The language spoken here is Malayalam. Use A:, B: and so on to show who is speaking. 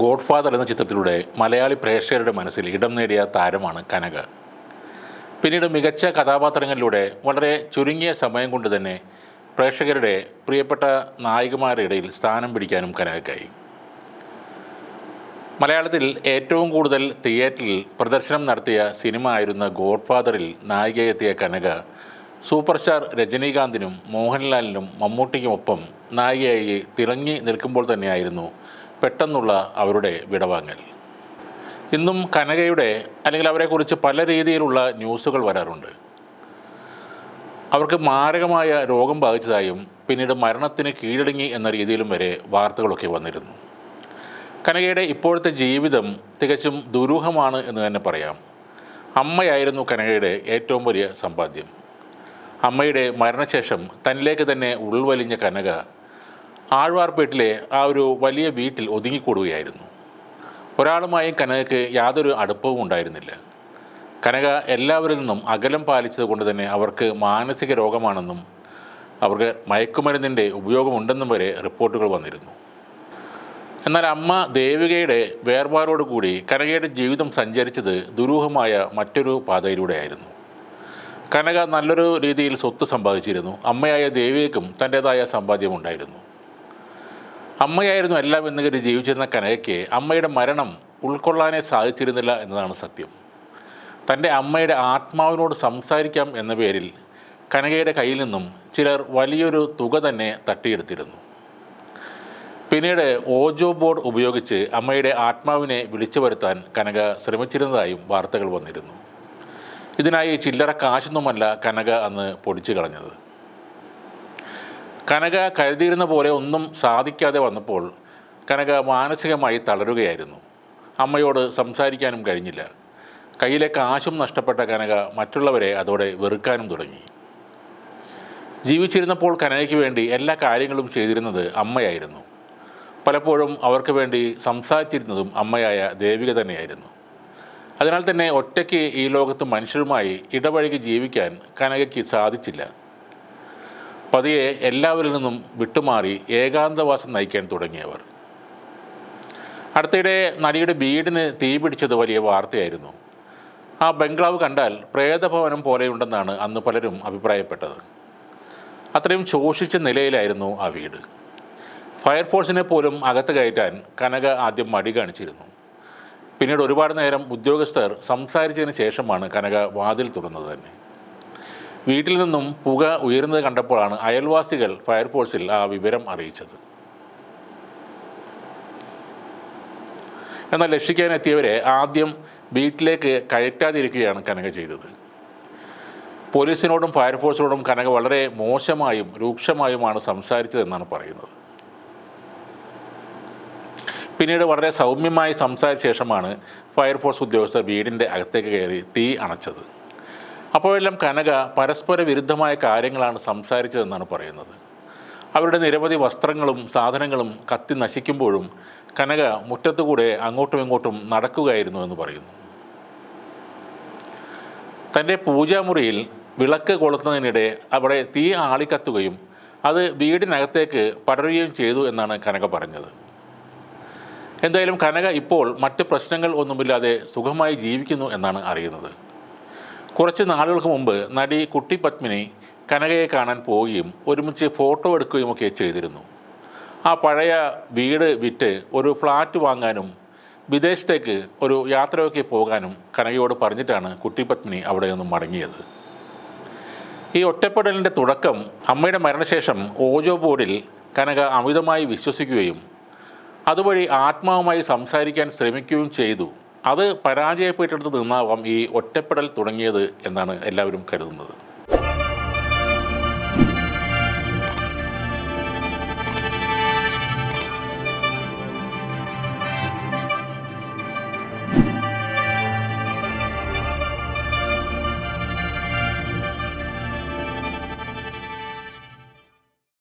A: ഗോഡ് ഫാദർ എന്ന ചിത്രത്തിലൂടെ മലയാളി പ്രേക്ഷകരുടെ മനസ്സിൽ ഇടം നേടിയ താരമാണ് കനക. പിന്നീട് മികച്ച കഥാപാത്രങ്ങളിലൂടെ വളരെ ചുരുങ്ങിയ സമയം കൊണ്ട് തന്നെ പ്രേക്ഷകരുടെ പ്രിയപ്പെട്ട നായികമാരുടെ ഇടയിൽ സ്ഥാനം പിടിക്കാനും കനകക്കായി മലയാളത്തിൽ ഏറ്റവും കൂടുതൽ തിയേറ്ററിൽ പ്രദർശനം നടത്തിയ സിനിമ ആയിരുന്ന ഗോഡ് ഫാദറിൽ നായികയെത്തിയ കനക സൂപ്പർ സ്റ്റാർ രജനീകാന്തിനും മോഹൻലാലിനും മമ്മൂട്ടിക്കുമൊപ്പം നായികയായി തിളങ്ങി നിൽക്കുമ്പോൾ തന്നെയായിരുന്നു പെട്ടെന്നുള്ള അവരുടെ വിടവാങ്ങൽ. ഇന്നും കനകയുടെ അല്ലെങ്കിൽ അവരെക്കുറിച്ച് പല രീതിയിലുള്ള ന്യൂസുകൾ വരാറുണ്ട്. അവർക്ക് മാരകമായ രോഗം ബാധിച്ചതായും പിന്നീട് മരണത്തിന് കീഴടങ്ങി എന്ന രീതിയിലും വരെ വാർത്തകളൊക്കെ വന്നിരുന്നു. കനകയുടെ ഇപ്പോഴത്തെ ജീവിതം തികച്ചും ദുരൂഹമാണ് എന്ന് തന്നെ പറയാം. അമ്മയായിരുന്നു കനകയുടെ ഏറ്റവും വലിയ സമ്പാദ്യം. അമ്മയുടെ മരണശേഷം തന്നിലേക്ക് തന്നെ ഉൾവലിഞ്ഞ കനക ആഴ്വാർപേട്ടിലെ ആ ഒരു വലിയ വീട്ടിൽ ഒതുങ്ങിക്കൂടുകയായിരുന്നു. ഒരാളുമായും കനകയ്ക്ക് യാതൊരു അടുപ്പവും ഉണ്ടായിരുന്നില്ല. കനക എല്ലാവരിൽ നിന്നും അകലം പാലിച്ചത് കൊണ്ട് തന്നെ അവർക്ക് മാനസിക രോഗമാണെന്നും അവർക്ക് മയക്കുമരുന്നിന്റെ ഉപയോഗമുണ്ടെന്നും വരെ റിപ്പോർട്ടുകൾ വന്നിരുന്നു. എന്നാൽ അമ്മ ദേവികയുടെ വേർപാടോടുകൂടി കനകയുടെ ജീവിതം സഞ്ചരിച്ചത് ദുരൂഹമായ മറ്റൊരു പാതയിലൂടെയായിരുന്നു. കനക നല്ലൊരു രീതിയിൽ സ്വത്ത് സമ്പാദിച്ചിരുന്നു. അമ്മയായ ദേവികയ്ക്കും തന്റേതായ സമ്പാദ്യമുണ്ടായിരുന്നു. അമ്മയായിരുന്നു എല്ലാം എന്ന് കരുതി ജീവിച്ചിരുന്ന കനകയ്ക്ക് അമ്മയുടെ മരണം ഉൾക്കൊള്ളാനേ സാധിച്ചിരുന്നില്ല എന്നതാണ് സത്യം. തന്റെ അമ്മയുടെ ആത്മാവിനോട് സംസാരിക്കാം എന്ന പേരിൽ കനകയുടെ കയ്യിൽ നിന്നും ചിലർ വലിയൊരു തുക തന്നെ തട്ടിയെടുത്തിരുന്നു. പിന്നീട് ഓജോ ബോർഡ് ഉപയോഗിച്ച് അമ്മയുടെ ആത്മാവിനെ വിളിച്ചു വരുത്താൻ കനക ശ്രമിച്ചിരുന്നതായും വാർത്തകൾ വന്നിരുന്നു. ഇതിനായി ചില്ലറ കാശൊന്നുമല്ല കനക അന്ന് പൊടിച്ചു കളഞ്ഞത്. കനക കരുതിയിരുന്ന പോലെ ഒന്നും സാധിക്കാതെ വന്നപ്പോൾ കനക മാനസികമായി തളരുകയായിരുന്നു. അമ്മയോട് സംസാരിക്കാനും കഴിഞ്ഞില്ല. കയ്യിലെ കാശും നഷ്ടപ്പെട്ട കനക മറ്റുള്ളവരെ അതോടെ വെറുക്കാനും തുടങ്ങി. ജീവിച്ചിരുന്നപ്പോൾ കനകയ്ക്ക് വേണ്ടി എല്ലാ കാര്യങ്ങളും ചെയ്തിരുന്നത് അമ്മയായിരുന്നു. പലപ്പോഴും അവർക്ക് വേണ്ടി സംസാരിച്ചിരുന്നതും അമ്മയായ ദേവിക തന്നെയായിരുന്നു. അതിനാൽ തന്നെ ഒറ്റയ്ക്ക് ഈ ലോകത്ത് മനുഷ്യരുമായി ഇടപഴകി ജീവിക്കാൻ കനകയ്ക്ക് സാധിച്ചില്ല. പതിയെ എല്ലാവരിൽ നിന്നും വിട്ടുമാറി ഏകാന്തവാസം നയിക്കാൻ തുടങ്ങിയവർ. അടുത്തിടെ നടിയുടെ വീടിന് തീ പിടിച്ചത് വലിയ വാർത്തയായിരുന്നു. ആ ബംഗ്ലാവ് കണ്ടാൽ പ്രേതഭവനം പോലെയുണ്ടെന്നാണ് അന്ന് പലരും അഭിപ്രായപ്പെട്ടത്. അത്രയും ശോഷിച്ച നിലയിലായിരുന്നു ആ വീട്. ഫയർഫോഴ്സിനെ പോലും അകത്ത് കയറ്റാൻ കനക ആദ്യം മടി കാണിച്ചിരുന്നു. പിന്നീട് ഒരുപാട് നേരം ഉദ്യോഗസ്ഥർ സംസാരിച്ചതിന് ശേഷമാണ് കനക വാതിൽ തുറന്നത് തന്നെ. വീട്ടിൽ നിന്നും പുക ഉയരുന്നത് കണ്ടപ്പോഴാണ് അയൽവാസികൾ ഫയർഫോഴ്സിൽ ആ വിവരം അറിയിച്ചത്. എന്നാൽ രക്ഷിക്കാനെത്തിയവരെ ആദ്യം വീട്ടിലേക്ക് കയറ്റാതിരിക്കുകയാണ് കനക ചെയ്തത്. പോലീസിനോടും ഫയർഫോഴ്സിനോടും കനക വളരെ മോശമായും രൂക്ഷമായുമാണ് സംസാരിച്ചതെന്നാണ് പറയുന്നത്. പിന്നീട് വളരെ സൗമ്യമായി സംസാരിച്ച ശേഷമാണ് ഫയർഫോഴ്സ് ഉദ്യോഗസ്ഥർ വീടിന്റെ അകത്തേക്ക് കയറി തീ അണച്ചത്. അപ്പോഴെല്ലാം കനക പരസ്പര വിരുദ്ധമായ കാര്യങ്ങളാണ് സംസാരിച്ചതെന്നാണ് പറയുന്നത്. അവരുടെ നിരവധി വസ്ത്രങ്ങളും സാധനങ്ങളും കത്തി നശിക്കുമ്പോഴും കനക മുറ്റത്തുകൂടെ അങ്ങോട്ടും ഇങ്ങോട്ടും നടക്കുകയായിരുന്നു എന്ന് പറയുന്നു. തന്റെ പൂജാമുറിയിൽ വിളക്ക് കൊളുത്തുന്നതിനിടെ അവിടെ തീ ആളിക്കത്തുകയും അത് വീടിനകത്തേക്ക് പടരുകയും ചെയ്തു എന്നാണ് കനക പറഞ്ഞത്. എന്തായാലും കനക ഇപ്പോൾ മറ്റ് പ്രശ്നങ്ങൾ ഒന്നുമില്ലാതെ സുഖമായി ജീവിക്കുന്നു എന്നാണ് അറിയുന്നത്. കുറച്ച് നാളുകൾക്ക് മുമ്പ് നടി കുട്ടി പത്മിനി കനകയെ കാണാൻ പോവുകയും ഒരുമിച്ച് ഫോട്ടോ എടുക്കുകയും ഒക്കെ ചെയ്തിരുന്നു. ആ പഴയ വീട് വിറ്റ് ഒരു ഫ്ലാറ്റ് വാങ്ങാനും വിദേശത്തേക്ക് ഒരു യാത്രയൊക്കെ പോകാനും കനകയോട് പറഞ്ഞിട്ടാണ് കുട്ടി പത്മിനി അവിടെ നിന്നും മടങ്ങിയത്. ഈ ഒറ്റപ്പെടലിന്റെ തുടക്കം അമ്മയുടെ മരണശേഷം ഓജോ ബോർഡിൽ കനക അമിതമായി വിശ്വസിക്കുകയും അതുവഴി ആത്മാവുമായി സംസാരിക്കാൻ ശ്രമിക്കുകയും ചെയ്തു. അത് പരാജയപ്പെട്ടിടത്ത് നിന്നാവാം ഈ ഒറ്റപ്പെടൽ തുടങ്ങിയത് എന്നാണ് എല്ലാവരും കരുതുന്നത്.